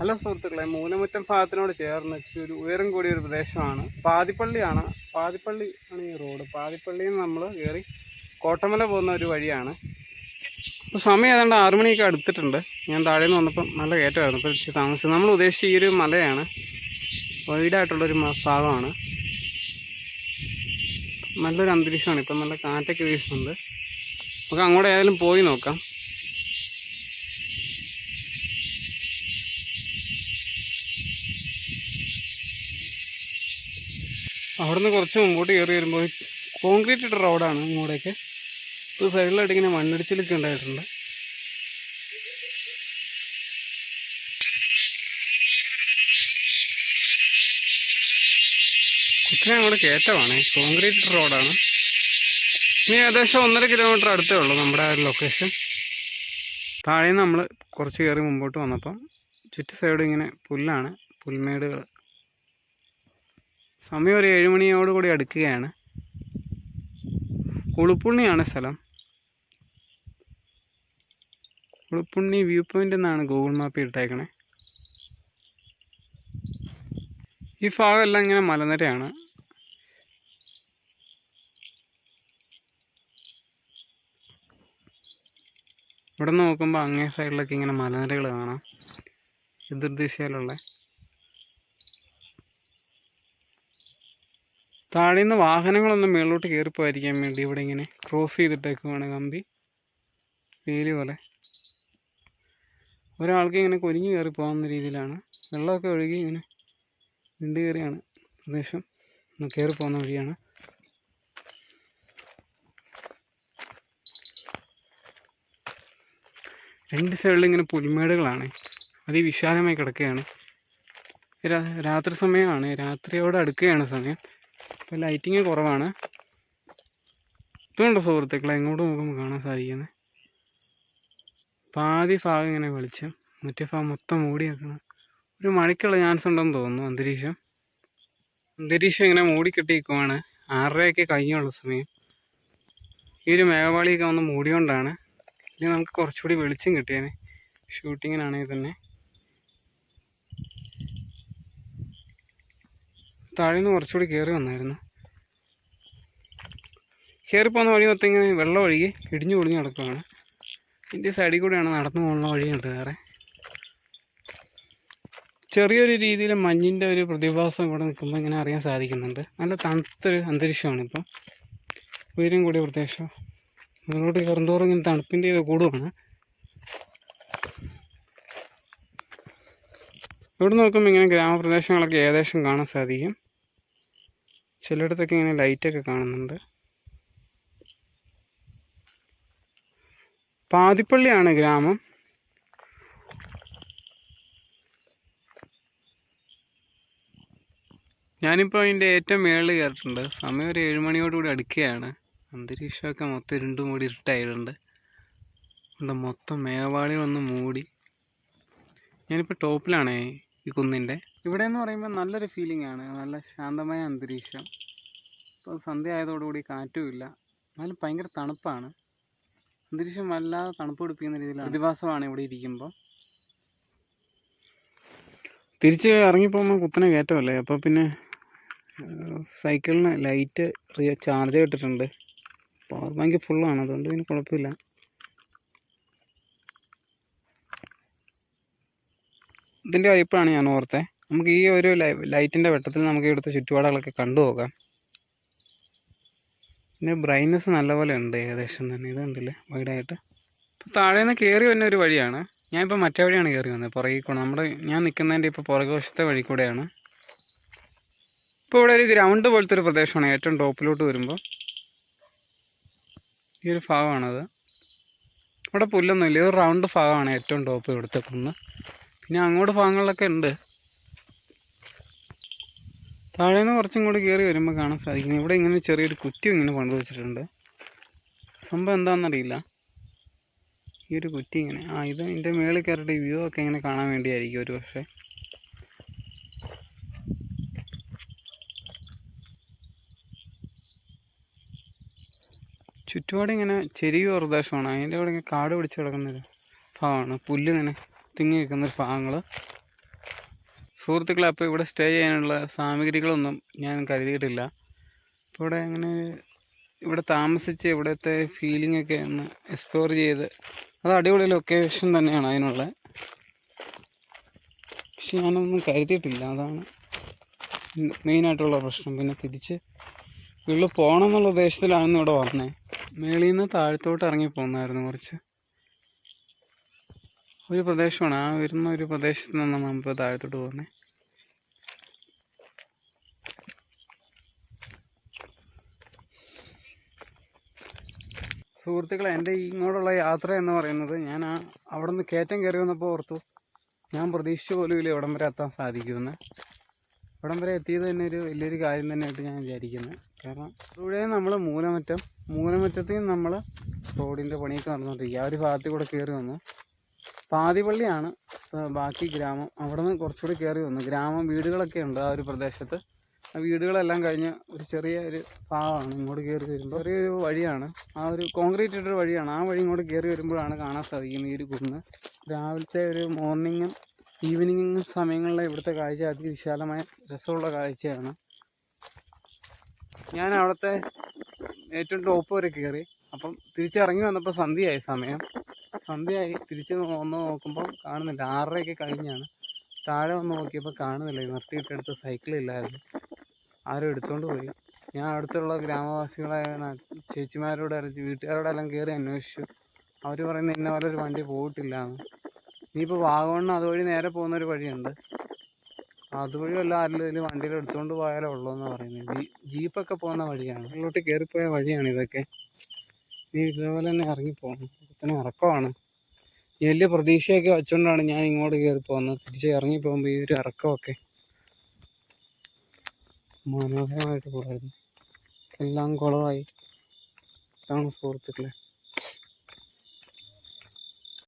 Hello സുഹൃത്തുക്കളെ മൂലമുറ്റം ഭാഗത്തിനോട് ചേർന്ന് ഒരു ഉയരം കൂടിയ ഒരു പ്രദേശമാണ്. പാതിപ്പള്ളിയാണ്. പാതിപ്പള്ളി ആണ് ഈ റോഡ്. പാതിപ്പള്ളിയിൽ നിന്ന് നമ്മൾ കയറി കോട്ടമല പോകുന്ന ഒരു വഴിയാണ്. ഇപ്പോൾ സമയം ഏതാണ്ട് ആറു മണിയൊക്കെ അടുത്തിട്ടുണ്ട്. ഞാൻ താഴെ നിന്ന് വന്നപ്പം നല്ല കയറ്റമായിരുന്നു. അപ്പോൾ ഇച്ചിരി താമസിച്ചു നമ്മൾ ഉദ്ദേശിച്ച ഈ ഒരു മലയാണ്. വൈഡായിട്ടുള്ളൊരു ഭാഗമാണ്. നല്ലൊരു അന്തരീക്ഷമാണ്. ഇപ്പം നല്ല കാറ്റൊക്കെ വീശുന്നുണ്ട്. നമുക്ക് അങ്ങോട്ട് ഏതായാലും പോയി നോക്കാം. അവിടുന്ന് കുറച്ച് മുമ്പോട്ട് കയറി വരുമ്പോൾ കോൺക്രീറ്റ് ഇട്ട റോഡാണ് ഇങ്ങോട്ടേക്ക്. ഇത് സൈഡിലായിട്ട് ഇങ്ങനെ മണ്ണിടിച്ചിലൊക്കെ ഉണ്ടായിട്ടുണ്ട്. കുട്ടിനെ അങ്ങോട്ട് കയറ്റമാണ്. കോൺക്രീറ്റ് ഇട്ട റോഡാണ് ഇനി ഏകദേശം ഒന്നര കിലോമീറ്റർ അടുത്തേ ഉള്ളൂ നമ്മുടെ ആ ലൊക്കേഷൻ താഴെ നമ്മൾ കുറച്ച് കയറി മുമ്പോട്ട് വന്നപ്പം ചുറ്റു സൈഡ് ഇങ്ങനെ പുല്ലാണ് പുൽമേടുകൾ സമയം ഒരു ഏഴുമണിയോട് കൂടി അടുക്കുകയാണ്. ഉളുപ്പുണ്ണിയാണ് സ്ഥലം. ഉളുപ്പുണ്ണി വ്യൂ പോയിന്റ് എന്നാണ് ഗൂഗിൾ മാപ്പിൽ ഇട്ടേക്കണേ. ഈ ഭാഗമെല്ലാം ഇങ്ങനെ മലനിരയാണ്. ഇവിടെ നോക്കുമ്പോൾ അങ്ങേ സൈഡിലൊക്കെ ഇങ്ങനെ മലനിരകൾ കാണാം. എതിർദിശയിലുള്ള താഴെ നിന്ന് വാഹനങ്ങളൊന്നും മേളിലോട്ട് കയറിപ്പോയിരിക്കാൻ വേണ്ടി ഇവിടെ ഇങ്ങനെ ക്രോസ് ചെയ്തിട്ടേക്കുവാണ് കമ്പി. വേലി പോലെ. ഒരാൾക്ക് ഇങ്ങനെ കൊരിഞ്ഞു കയറി പോകുന്ന രീതിയിലാണ്. വെള്ളമൊക്കെ ഒഴുകി ഇങ്ങനെ നീണ്ടു കയറിയാണ് പ്രദേശം. കയറി പോകുന്ന വഴിയാണ്. രണ്ട് സൈഡിൽ ഇങ്ങനെ പുൽമേടുകളാണ്. അതിവിശാലമായി കിടക്കുകയാണ്. രാത്രി സമയമാണ്. രാത്രിയോട് അടുക്കുകയാണ് സമയം. ഇപ്പോൾ ലൈറ്റിങ് കുറവാണ്. ഇതുകൊണ്ട് സുഹൃത്തുക്കളെ? എങ്ങോട്ട് നോക്കുമ്പോൾ കാണാൻ സാധിക്കുന്നത് പാതി ഭാഗം ഇങ്ങനെ വെളിച്ചം മറ്റേ ഭാഗം മൊത്തം മൂടി വെക്കണം ഒരു മഴയ്ക്കുള്ള ചാൻസ് ഉണ്ടെന്ന് തോന്നുന്നു അന്തരീക്ഷം. അന്തരീക്ഷം ഇങ്ങനെ മൂടിക്കെട്ടിയിരിക്കുവാണ് ആറരയൊക്കെ കഴിഞ്ഞുള്ള സമയം. ഈ ഒരു മേഘപാളിയൊക്കെ വന്ന് മൂടിയോണ്ടാണ്. ഇനി നമുക്ക് കുറച്ചുകൂടി വെളിച്ചം കിട്ടിയേനെ. ഷൂട്ടിങ്ങിനാണെങ്കിൽ തന്നെ. താഴെ നിന്ന് കുറച്ചുകൂടി കയറി വന്നായിരുന്നു. കയറി പോകുന്ന വഴി മൊത്തം ഇങ്ങനെ വെള്ളം ഒഴുകി ഇടിഞ്ഞു പൊളിഞ്ഞ് കിടക്കുകയാണ് ഇതിന്റെ സൈഡിൽ കൂടെയാണ് നടന്നു പോകുന്ന വഴിയുണ്ട് വേറെ. ചെറിയൊരു രീതിയിൽ മഞ്ഞിന്റെ ഒരു പ്രതിഭാസം ഇവിടെ നിൽക്കുമ്പോൾ ഇങ്ങനെ അറിയാൻ സാധിക്കുന്നുണ്ട്. നല്ല തണുത്തൊരു അന്തരീക്ഷമാണ് ഇപ്പം. ഉയരം കൂടിയ പ്രദേശം. മുകളിലോട്ട് കയറുന്തോറും ഇങ്ങനെ തണുപ്പിന്റെ ഇത് കൂടുവാണ്. ഇവിടെ നോക്കുമ്പോൾ ഇങ്ങനെ ഗ്രാമപ്രദേശങ്ങളൊക്കെ ഏകദേശം കാണാൻ സാധിക്കും. ചിലയിടത്തൊക്കെ ഇങ്ങനെ ലൈറ്റൊക്കെ കാണുന്നുണ്ട്. പാതിപ്പള്ളിയാണ് ഗ്രാമം. ഞാനിപ്പോൾ അതിന്റെ ഏറ്റവും മേളിൽ കയറിയിട്ടുണ്ട് സമയം ഒരു ഏഴ് മണിയോടുകൂടി അടുക്കുകയാണ് അന്തരീക്ഷമൊക്കെ മൊത്തം ഇരുണ്ടും കൂടി ഇരുട്ടായിട്ടുണ്ട്. അതുകൊണ്ട് മൊത്തം മേവാളി വന്ന് മൂടി. ഞാനിപ്പോൾ ടോപ്പിലാണേ ഈ കുന്നിന്റെ ഇവിടെ എന്ന് പറയുമ്പോൾ നല്ലൊരു ഫീലിംഗ് ആണ്. നല്ല ശാന്തമായ അന്തരീക്ഷം. ഇപ്പോൾ സന്ധ്യ ആയതോടുകൂടി കാറ്റുമില്ല എന്നാലും ഭയങ്കര തണുപ്പാണ്. അന്തരീക്ഷം വല്ലാതെ തണുപ്പ് പിടിപ്പിക്കുന്ന രീതിയിലാണ്. പ്രതിഭാസമാണ് ഇവിടെ ഇരിക്കുമ്പോൾ തിരിച്ച് ഇറങ്ങിപ്പോകുമ്പോൾ കുത്തനെ കയറ്റമല്ലേ? അപ്പോൾ പിന്നെ സൈക്കിളിന് ലൈറ്റ് ചാർജ് ഇട്ടിട്ടുണ്ട്. പവർ ബാങ്ക് ഫുള്ളാണ് അതുകൊണ്ട് പിന്നെ കുഴപ്പമില്ല. ഇതിന്റെ അഭിപ്രായമാണ് ഞാൻ ഓർത്തേ. നമുക്ക് ഈ ഒരു ലൈറ്റിന്റെ വെട്ടത്തിൽ നമുക്ക് ഇവിടുത്തെ ചുറ്റുപാടുകളൊക്കെ കണ്ടു പോകാം. പിന്നെ ബ്രൈറ്റ്നസ് നല്ലപോലെ ഉണ്ട് ഏകദേശം തന്നെ. ഇത് കണ്ടില്ലേ? വൈഡായിട്ട്. ഇപ്പോൾ താഴെ നിന്ന് കയറി വന്ന ഒരു വഴിയാണ്. ഞാനിപ്പോൾ മറ്റേ വഴിയാണ് കയറി വന്നത് പുറകിൽ കൂടെ. നമ്മുടെ ഞാൻ നിൽക്കുന്നതിന്റെ ഇപ്പോൾ പുറകുവശത്തെ വഴി കൂടെയാണ്. ഇപ്പോൾ ഇവിടെ ഒരു ഗ്രൗണ്ട് പോലത്തെ ഒരു പ്രദേശമാണ്. ഏറ്റവും ടോപ്പിലോട്ട് വരുമ്പോൾ ഈ ഒരു ഭാഗമാണത്. ഇവിടെ പുല്ലൊന്നുമില്ല. ഇത് റൗണ്ട് ഭാഗമാണ് ഏറ്റവും ടോപ്പ് ഇവിടുത്തെ കുന്ന്. പിന്നെ അങ്ങോട്ട് ഭാഗങ്ങളിലൊക്കെ ഉണ്ട്. താഴെ നിന്ന് കുറച്ചും കൂടി കയറി വരുമ്പോൾ കാണാൻ സാധിക്കുന്നത് ഇവിടെ ഇങ്ങനെ ചെറിയൊരു കുറ്റി ഇങ്ങനെ പണിത് വെച്ചിട്ടുണ്ട്. സംഭവം എന്താണെന്നറിയില്ല ഈ ഒരു കുറ്റി ഇങ്ങനെ. ആ ഇത് ഇതിന്റെ മേളിൽ കയറിയിട്ട് വ്യൂ ഒക്കെ ഇങ്ങനെ കാണാൻ വേണ്ടിയായിരിക്കും ഒരു പക്ഷേ. ചുറ്റുപാട് ഇങ്ങനെ ചെരിയ പ്രദേശമാണ് അതിന്റെ അവിടെ ഇങ്ങനെ കാട് പിടിച്ച് കിടക്കുന്നൊരു ഭാഗമാണ്. പുല്ല് ഇങ്ങനെ തിങ്ങി നിൽക്കുന്നൊരു ഭാഗങ്ങൾ സുഹൃത്തുക്കളെ അപ്പോൾ ഇവിടെ സ്റ്റേ ചെയ്യാനുള്ള സാമഗ്രികളൊന്നും ഞാൻ കരുതിയിട്ടില്ല. അപ്പോൾ ഇവിടെ അങ്ങനെ ഇവിടെ താമസിച്ച് ഇവിടുത്തെ ഫീലിംഗ് ഒക്കെ ഒന്ന് എക്സ്പ്ലോർ ചെയ്ത് അത് അടിപൊളി ലൊക്കേഷൻ തന്നെയാണ് അതിനുള്ള. പക്ഷെ ഞാനൊന്നും കരുതിയിട്ടില്ല. അതാണ് മെയിനായിട്ടുള്ള പ്രശ്നം. പിന്നെ തിരിച്ച് വീട്ടിൽ പോകണം എന്നുള്ള ഉദ്ദേശത്തിലാണ് ഇവിടെ വന്നത് മേളിൽ നിന്ന് താഴത്തോട്ട് ഇറങ്ങി പോകുന്നായിരുന്നു കുറച്ച്. ഒരു പ്രദേശമാണ്. ആ വരുന്ന ഒരു പ്രദേശത്ത് നിന്നാണ് നമ്മൾ താഴത്തോട്ട് പോകുന്നത് സുഹൃത്തുക്കളെ എന്റെ ഇങ്ങോട്ടുള്ള യാത്ര എന്ന് പറയുന്നത് ഞാൻ ആ അവിടെ നിന്ന് കയറ്റം കയറി വന്നപ്പോൾ ഓർത്തു. ഞാൻ പ്രതീക്ഷിച്ച പോലും ഇല്ല ഇവിടം വരെ എത്താൻ സാധിക്കുമെന്ന്. ഇവിടം വരെ എത്തിയത് തന്നെ ഒരു വലിയൊരു കാര്യം തന്നെയായിട്ട് ഞാൻ വിചാരിക്കുന്നത് കാരണം ഇവിടെ നമ്മൾ മൂലമറ്റം മൂലമറ്റത്തിൽ നമ്മൾ റോഡിന്റെ പണിയൊക്കെ നടന്നുകൊണ്ടിരിക്കുക ആ ഒരു ഭാഗത്തിൽ കൂടെ കയറി വന്നു. പാതിപ്പള്ളിയാണ് ബാക്കി ഗ്രാമം. അവിടെ നിന്ന് കുറച്ചുകൂടി കയറി വന്നു. ഗ്രാമം വീടുകളൊക്കെ ഉണ്ട് ആ ഒരു പ്രദേശത്ത്. ആ വീടുകളെല്ലാം കഴിഞ്ഞ് ഒരു ചെറിയ ഒരു ഭാഗമാണ് ഇങ്ങോട്ട് കയറി വരുമ്പോൾ ചെറിയൊരു വഴിയാണ്. ആ ഒരു കോൺക്രീറ്റ് ഇട്ടൊരു വഴിയാണ്. ആ വഴി ഇങ്ങോട്ട് കയറി വരുമ്പോഴാണ് കാണാൻ സാധിക്കുന്നത് ഈ ഒരു കുന്ന്. രാവിലത്തെ ഒരു മോർണിംഗും ഈവനിങ്ങും സമയങ്ങളിലെ ഇവിടുത്തെ കാഴ്ച അതിവിശാലമായ രസമുള്ള കാഴ്ചയാണ്. ഞാൻ അവിടുത്തെ ഏറ്റവും ടോപ്പ് വരെ കയറി അപ്പം തിരിച്ചിറങ്ങി വന്നപ്പോൾ സന്ധ്യയായി സമയം. സന്ധ്യയായി. തിരിച്ച് വന്ന് നോക്കുമ്പോൾ കാണുന്നില്ല. ആറരയൊക്കെ കഴിഞ്ഞാണ്. താഴെ വന്ന് നോക്കിയപ്പോൾ കാണുന്നില്ല. നിർത്തിയിട്ടെടുത്ത് സൈക്കിളില്ലായിരുന്നു ആരും എടുത്തുകൊണ്ട് പോയി. ഞാൻ അടുത്തുള്ള ഗ്രാമവാസികളായ ചേച്ചിമാരോട് വീട്ടുകാരോടെല്ലാം കയറി അന്വേഷിച്ചു. അവർ പറയുന്നത് ഇന്ന പോലെ ഒരു വണ്ടി പോയിട്ടില്ല ഇനിയിപ്പോൾ വാഗമണ്ണ് അതുവഴി നേരെ പോകുന്നൊരു വഴിയുണ്ട്. അതുവഴി വല്ല ആരെങ്കിലും വണ്ടിയിൽ എടുത്തുകൊണ്ട് പോയാലേ ഉള്ളൂ എന്ന് പറയുന്നത് ജീ ജീപ്പൊക്കെ പോകുന്ന വഴിയാണ്. ഉള്ളോട്ട് കയറിപ്പോയ വഴിയാണ് ഇതൊക്കെ. നീ ഇതേപോലെ തന്നെ ഇറങ്ങിപ്പോകണം ഇത്തന്നെ ഇറക്കമാണ്. ഈ വലിയ പ്രതീക്ഷയൊക്കെ വെച്ചുകൊണ്ടാണ് ഞാൻ ഇങ്ങോട്ട് കയറി പോകുന്നത് തിരിച്ച് ഇറങ്ങി പോകുമ്പോൾ ഈ ഒരു ഇറക്കമൊക്കെ മനോഹരമായിട്ട് പോയിരുന്നു. എല്ലാം കുളമായി ഇതാണ് സുഹൃത്തുക്കളെ.